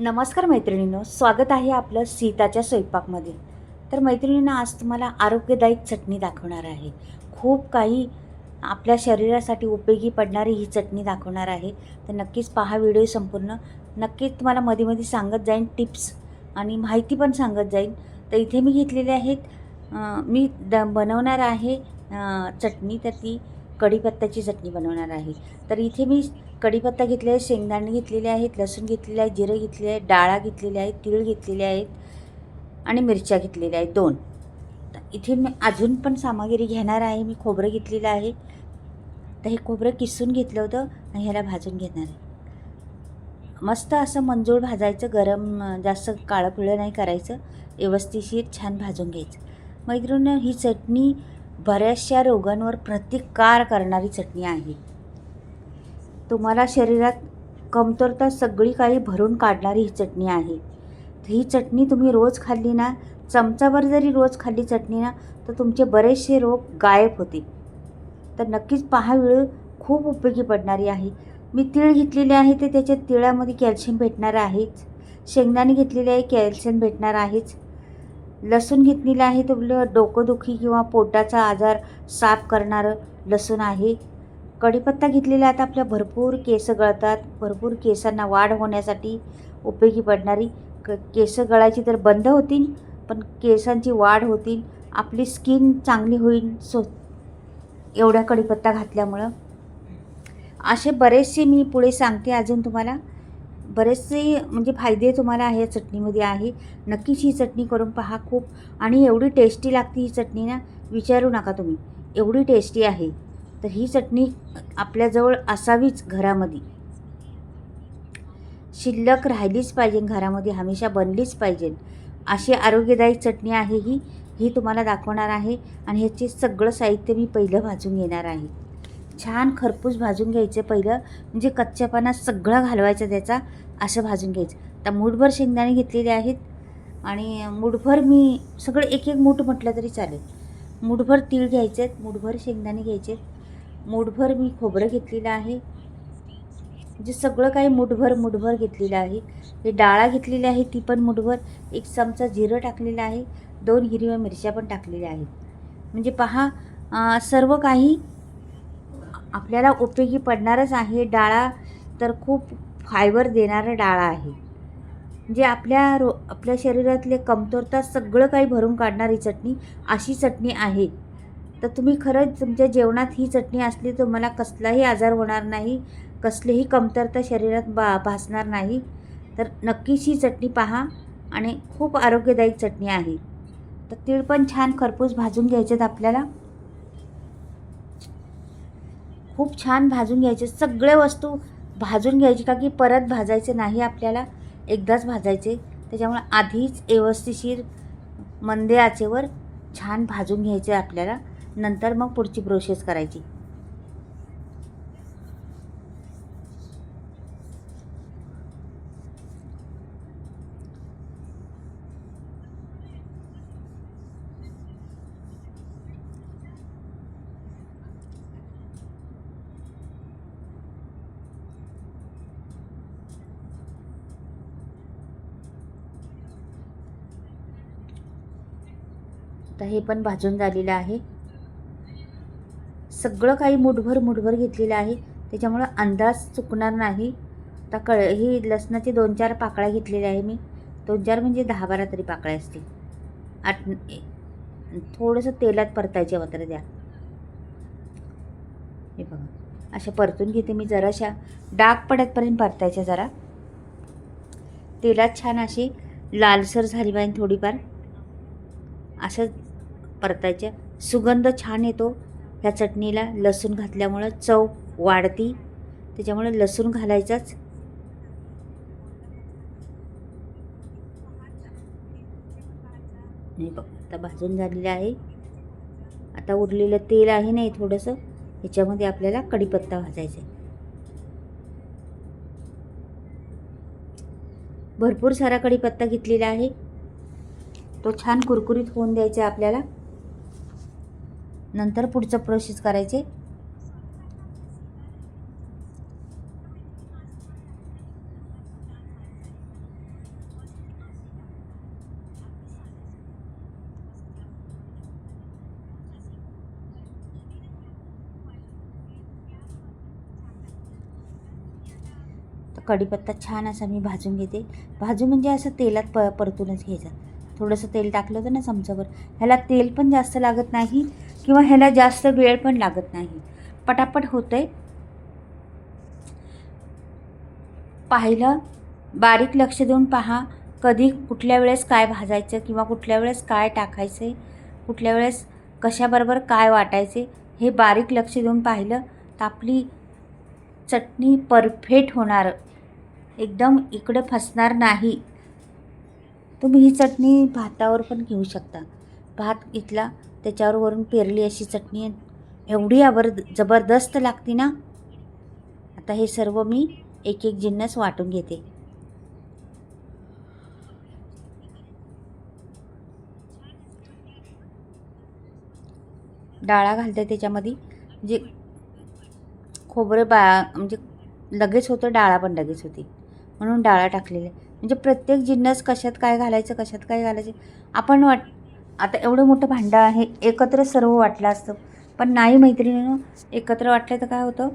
नमस्कार मैत्रिणींनो स्वागत आहे आपलं सीताच्या स्वयंपाकमध्ये. तर मैत्रिणींना आज तुम्हाला आरोग्यदायक चटणी दाखवणार आहे. खूप काही आपल्या शरीरासाठी उपयोगी पडणारी ही चटणी दाखवणार आहे. तर नक्कीच पहा व्हिडिओ संपूर्ण. नक्कीच तुम्हाला मध्ये मध्ये सांगत जाईन टिप्स आणि माहिती पण सांगत जाईन. तर इथे मी घेतलेले आहेत मी द बनवणार आहे चटणी. तर ती कढीपत्त्याची चटणी बनवणार आहे. तर इथे मी कढीपत्ता घेतले आहे शेंगदाणे घेतलेले आहेत लसूण घेतलेले आहे जिरं घेतलेले आहे डाळा घेतलेले आहेत तीळ घेतलेले आहेत आणि मिरच्या घेतलेल्या आहेत दोन. तर इथे मी अजून पण सामग्री घेणार आहे मी खोबरं घेतलेलं आहे. तर हे खोबरं किसून घेतलं होतं आणि ह्याला भाजून घेणार आहे. मस्त असं मंजूळ भाजायचं गरम जास्त काळं पिळं नाही करायचं व्यवस्थिशीर छान भाजून घ्यायचं. मैत्रिणी ही चटणी बऱ्याचशा रोगांवर प्रतिकार करणारी चटणी आहे. तुम्हाला शरीरात कमतरता सगळी काही भरून काढणारी ही चटणी आहे. ही चटणी तुम्ही रोज खाल्ली ना चमचाभर जरी रोज खाल्ली चटणी ना तर तुमचे बरेचसे रोग गायब होते. तर नक्कीच पहा वेळ खूप उपयोगी पडणारी आहे. मी तीळ घेतलेले आहे ते त्याच्या तिळामध्ये कॅल्शियम भेटणार आहेच. शेंगदाणे घेतलेले आहे कॅल्शियम भेटणार आहेच. लसूण घेतलेलं आहे तर डोकंदुखी किंवा पोटाचा आजार साफ करणारं लसूण आहे. कढीपत्ता घेतलेला आता आपल्या भरपूर केस गळतात. भरपूर केसांना वाढ होण्यासाठी उपयोगी पडणारी. क केस गळायची तर बंद होतील पण केसांची वाढ होतील. आपली स्किन चांगली होईल सो एवढा कढीपत्ता घातल्यामुळं. असे बरेचसे मी पुढे सांगते अजून तुम्हाला. बरेचसे म्हणजे फायदे तुम्हाला आहे या चटणीमध्ये आहे. नक्कीच ही चटणी करून पहा खूप. आणि एवढी टेस्टी लागते ही चटणी ना विचारू नका तुम्ही. एवढी टेस्टी आहे. तर ही चटणी आपल्याजवळ असावीच घरामध्ये. शिल्लक राहिलीच पाहिजे घरामध्ये हमेशा बनलीच पाहिजे. अशी आरोग्यदायी चटणी आहे ही. ही तुम्हाला दाखवणार आहे आणि ह्याचे सगळं साहित्य मी पहिलं भाजून घेणार आहे. छान खरपूस भाजून घ्यायचं पहिलं. म्हणजे कच्च्यापणा सगळं घालवायचं त्याचा. असं भाजून घ्यायचं. तर मूठभर शेंगदाणे घेतलेले आहेत आणि मूठभर मी सगळं एक एक मूठ म्हटलं तरी चालेल. मूठभर तीळ घ्यायचे आहेत मूठभर शेंगदाणे घ्यायचे आहेत. मूठभर मी खोबरं घेतलेलं आहे. जे सगळं काही मुठभर मुठभर घेतलेलं आहे. हे डाळा घेतलेली आहे ती पण मुठभर. एक चमचा जिरं टाकलेलं आहे. दोन हिरव्या मिरच्या पण टाकलेल्या आहेत. म्हणजे पहा सर्व काही आपल्याला उपयोगी पडणारच आहे. डाळा तर खूप फायबर देणारा डाळा आहे. जे आपल्या रो आपल्या शरीरातले कमतरता सगळं काही भरून काढणारी चटणी अशी चटणी आहे. तर तुम्ही खरंच तुमच्या जेवणात ही चटणी असली तर मला कसलाही आजार होणार नाही कसलीही कमतरता शरीरात बा भासणार नाही. तर नक्कीच ही चटणी पहा आणि खूप आरोग्यदायी चटणी आहे. तर तीळ पण छान खरपूस भाजून घ्यायचेत आपल्याला. खूप छान भाजून घ्यायचे. सगळे वस्तू भाजून घ्यायची का की परत भाजायचे नाही आपल्याला? एकदाच भाजायचे. त्याच्यामुळे आधीच व्यवस्थिशीर मंदे आचेवर छान भाजून घ्यायचे आपल्याला. नंतर मग पुढची प्रोसेस करायची. आता हे पण भाजून झालेलं आहे. सगळं काही मुठभर मुठभर घेतलेलं आहे. त्याच्यामुळं अंदाज चुकणार नाही. आता कळ ही लसणाची दोन चार पाकळ्या घेतलेल्या आहे मी. दोन चार म्हणजे दहा बारा तरी पाकळ्या असतील. आठ थोडंसं तेलात परतायचे मात्र द्या. हे बघा. अशा परतून घेते मी जराशा. डाग पडतपर्यंत परतायच्या जरा. तेलात छान अशी लालसर झाली पाहिजे थोडीफार. असं परतायच्या सुगंध छान येतो. ह्या चटणीला लसूण घातल्यामुळं चव वाढती. त्याच्यामुळे लसूण घालायचाच. नाही बघ आता भाजून झालेलं आहे. आता उरलेलं तेल आहे नाही थोडंसं ह्याच्यामध्ये आपल्याला कढीपत्ता भाजायचा आहे. भरपूर सारा कढीपत्ता घेतलेला आहे. तो छान कुरकुरीत होऊन द्यायचा आहे आपल्याला. नंतर पुढचं प्रोसेस करायचे. कढीपत्ता छान असा मी भाजून घेते. भाजून म्हणजे असं तेलात प परतूनच घ्यायचं. थोडंसं तेल टाकलं होतं ना चमचावर ह्याला तेल पण जास्त लागत नाही. किंवा ह्याला जास्त वेळ पण लागत नाही. पटापट होतं आहे पाहिलं बारीक लक्ष देऊन पहा कधी कुठल्या वेळेस काय भाजायचं किंवा कुठल्या वेळेस काय टाकायचं आहे कुठल्या वेळेस कशाबरोबर काय वाटायचे हे बारीक लक्ष देऊन पाहिलं तर आपली चटणी परफेक्ट होणार. एकदम इकडं फसणार नाही. तुम्ही ही चटणी भातावर पण घेऊ शकता. भात घेतला त्याच्यावर वरून पेरली अशी चटणी. एवढी आबर जबरदस्त लागते ना. आता हे सर्व मी एक एक जिन्नस वाटून घेते. डाळा घालते त्याच्यामध्ये. जे खोबरं बा म्हणजे लगेच होतं डाळा पण लगेच होती. म्हणून डाळा टाकलेले म्हणजे प्रत्येक जिन्नस कशात काय घालायचं कशात काय घालायचं? आपण वाट आता एवढं मोठं भांडं आहे एकत्र सर्व वाटलं असतं. पण नाही मैत्रिणीनं एकत्र वाटलं तर काय होतं?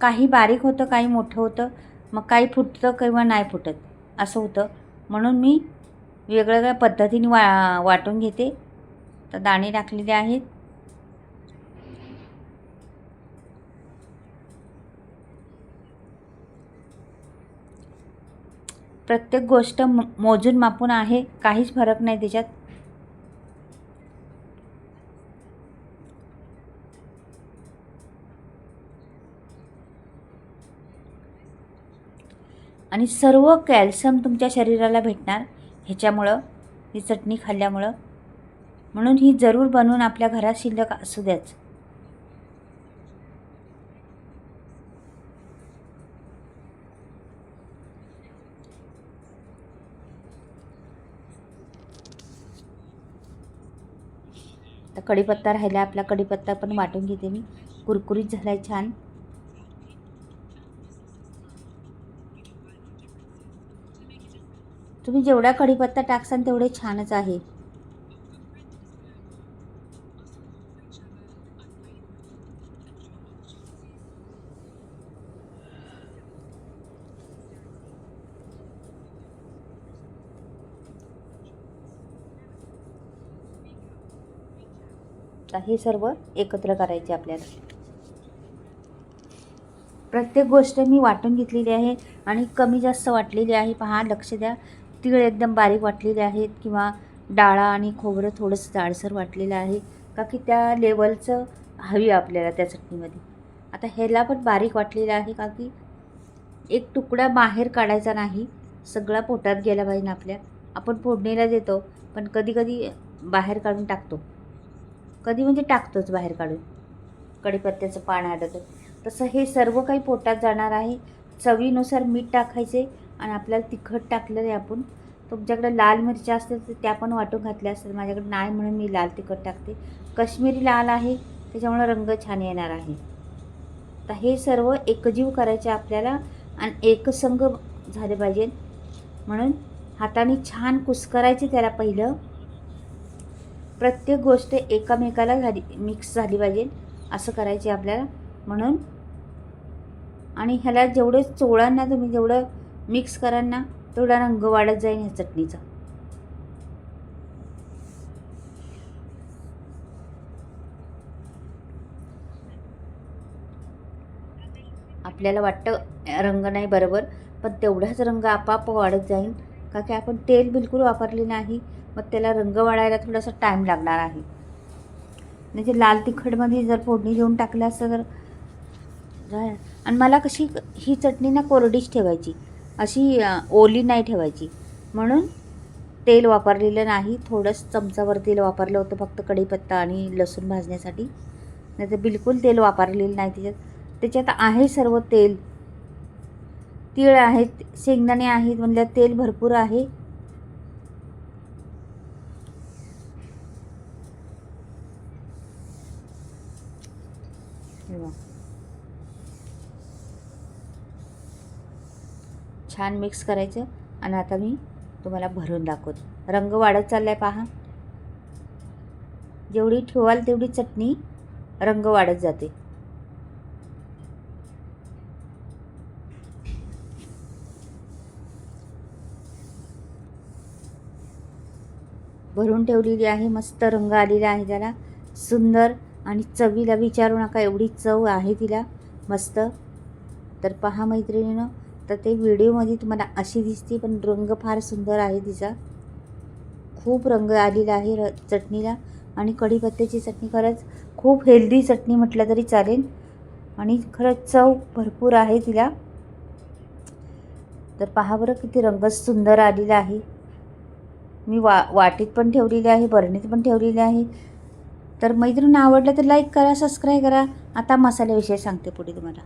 काही बारीक होतं काही मोठं होतं. मग काही फुटतं किंवा नाही फुटत असं होतं. म्हणून मी वेगवेगळ्या पद्धतीने वा वाटून घेते. तर दाणे टाकलेले आहेत. प्रत्येक गोष्ट म मोजून मापून आहे. काहीच फरक नाही त्याच्यात. आणि सर्व कॅल्शियम तुमच्या शरीराला भेटणार ह्याच्यामुळं ही चटणी खाल्ल्यामुळं. म्हणून ही जरूर बनवून आपल्या घरात शिल्लक असू द्याच. तर कढीपत्ता राहिला आपला कढीपत्ता पण वाटून घेते मी. कुरकुरीत झालाय छान. तुम्ही जेवढा कढीपत्ता टाकसान तेवढे छानच आहे. हे सर्व एकत्र करायचे आपल्याला. प्रत्येक गोष्ट मी वाटून घेतलेली आहे आणि कमी जास्त वाटलेली आहे. पहा लक्ष द्या. तीळ एकदम बारीक वाटलेले आहेत किंवा डाळा आणि खोबरं थोडंसं जाडसर वाटलेलं आहे का की त्या लेवलचं हवी आपल्याला त्या चटणीमध्ये. आता ह्याला पण बारीक वाटलेलं आहे का की एक तुकडा बाहेर काढायचा नाही सगळा पोटात गेला पाहिजे आपल्या. आपण फोडणीला देतो पण कधी कधी बाहेर काढून टाकतो. कधी म्हणजे टाकतोच बाहेर काढून. कढीपत्त्याचं पान तर. तसं हे सर्व काही पोटात जाणार आहे. चवीनुसार मीठ टाकायचे आणि आपल्याला तिखट टाकलं आहे आपण. तुमच्याकडे लाल मिरच्या असतील तर त्या पण वाटून घातल्या असतात माझ्याकडे नाही म्हणून मी लाल तिखट टाकते. कश्मीरी लाल आहे त्याच्यामुळं रंग छान येणार आहे. तर हे सर्व एकजीव करायचे आपल्याला आणि एकसंग झाले पाहिजे. म्हणून हाताने छान कुस्करायचे त्याला पहिलं. प्रत्येक गोष्ट एकामेकाला झाली मिक्स झाली पाहिजे. असं करायचे आपल्याला. म्हणून आणि ह्याला जेवढे चोळांना तुम्ही जेवढं मिक्स कराल ना तेवढा रंग वाढत जाईल ह्या चटणीचा. आपल्याला वाटतं रंग नाही बरोबर पण तेवढाच रंग आपाप वाढत जाईल का की आपण तेल बिलकुल वापरले नाही मग त्याला रंग वाढायला थोडासा टाईम लागणार आहे. म्हणजे लाल तिखटमध्ये जर फोडणी देऊन टाकलं असतं तर आणि मला कशी ही चटणी ना कोरडीच ठेवायची. अशी ओली नाही ठेवायची. म्हणून तेल वापरलेलं नाही थोडंच चमचावर तेल वापरलं होतं फक्त कढीपत्ता आणि लसूण भाजण्यासाठी. नाही तर बिलकुल तेल वापरलेलं नाही त्याच्यात. त्याच्यात आहे सर्व तेल. तीळ आहेत शेंगदाणे आहेत म्हणल्या तेल भरपूर आहे. छान मिक्स करायचं आणि आता मी तुम्हाला भरून दाखवते. रंग वाढत चाललाय पहा. जेवढी ठेवाल तेवढी चटणी रंग वाढत जाते. भरून ठेवलेली आहे मस्त रंग आलेला आहे त्याला. सुंदर आणि चवीला विचारू नका एवढी चव आहे तिला. मस्त. तर पहा मैत्रिणीनं तर ते व्हिडिओमध्ये तुम्हाला अशी दिसते पण रंग फार सुंदर आहे तिचा. खूप रंग आलेला आहे र चटणीला. आणि कढीपत्त्याची चटणी खरंच खूप हेल्दी चटणी म्हटलं तरी चालेल. आणि खरंच चव भरपूर आहे तिला. तर पहा बरं किती रंग सुंदर आलेला आहे. मी वा वाटीत पण ठेवलेली आहे बरणीत पण ठेवलेली आहे. तर मैत्रीण आवडलं तर लाईक करा सबस्क्राईब करा. आता मसाल्याविषयी सांगते पुढे तुम्हाला.